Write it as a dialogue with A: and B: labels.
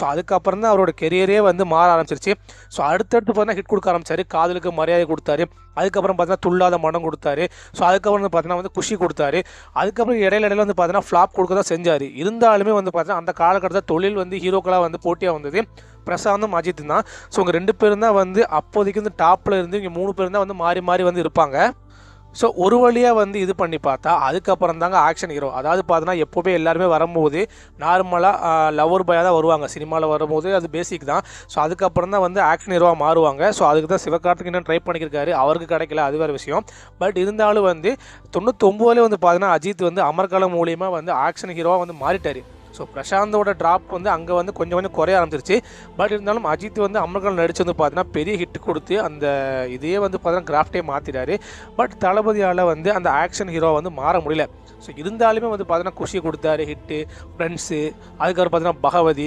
A: So அதுக்கப்புறம் தான் அவரோட கெரியரே வந்து மாற ஆரம்பிச்சிருச்சு. ஸோ அடுத்தடுத்து பார்த்தீங்கன்னா ஹிட் கொடுக்க ஆரம்பிச்சாரு. காதலுக்கு மரியாதை கொடுத்தாரு. அதுக்கப்புறம் பார்த்தீங்கன்னா துள்ளாத மனம் கொடுத்தாரு. ஸோ அதுக்கப்புறம் வந்து பார்த்தீங்கன்னா வந்து குஷி கொடுத்தாரு. அதுக்கப்புறம் இடையில இடையில வந்து பார்த்தீங்கன்னா ஃப்ளாப் கொடுக்க தான் செஞ்சார். இருந்தாலுமே வந்து பார்த்தீங்கன்னா அந்த காலகட்டத்தில் தொழில் வந்து ஹீரோக்களாக வந்து போட்டியாக வந்தது பிரசாந்தும் அஜித் தான். ஸோ இவங்க ரெண்டு பேரும் தான் வந்து அப்போதைக்கு வந்து டாப்பில் இருந்து இங்கே மூணு பேரும் தான் வந்து மாறி மாறி வந்து இருப்பாங்க. ஸோ ஒரு வழியாக வந்து இது பண்ணி பார்த்தா அதுக்கப்புறம் தாங்க ஆக்ஷன் ஹீரோ அதாவது பார்த்தோன்னா எப்போவுமே எல்லாருமே வரும்போது நார்மலாக லவர் பாயாக தான் வருவாங்க. சினிமாவில் வரும்போது அது பேசிக் தான். ஸோ அதுக்கப்புறம் தான் வந்து ஆக்ஷன் ஹீரோவாக மாறுவாங்க. ஸோ அதுக்கு தான் சிவகார்த்திகேயன் ட்ரை பண்ணியிருக்காரு அவருக்கு கிடைக்கல அது வேறு விஷயம். பட் இருந்தாலும் வந்து தொண்ணூத்தொம்போதுலேயே வந்து பார்த்தீங்கன்னா அஜித் வந்து அமர்காலம் மூலியமாக வந்து ஆக்ஷன் ஹீரோவாக வந்து மாறிட்டார். ஸோ பிரசாந்தோட ட்ராப் வந்து அங்கே வந்து கொஞ்சம் கொஞ்சம் குறைய ஆரம்பிச்சிருச்சு. பட் இருந்தாலும் அஜித் வந்து அமர்காலம் நடிச்சு வந்து பார்த்தீங்கன்னா பெரிய ஹிட் கொடுத்து அந்த இதே வந்து பார்த்தீங்கன்னா கிராஃப்டே மாற்றிட்டாரு பட் தளபதியால் வந்து அந்த ஆக்ஷன் ஹீரோ வந்து மாற முடியல. ஸோ இருந்தாலுமே வந்து பார்த்தீங்கன்னா குஷி கொடுத்தாரு ஹிட்டு ஃப்ரெண்ட்ஸு அதுக்கப்புறம் பார்த்தீங்கன்னா பகவதி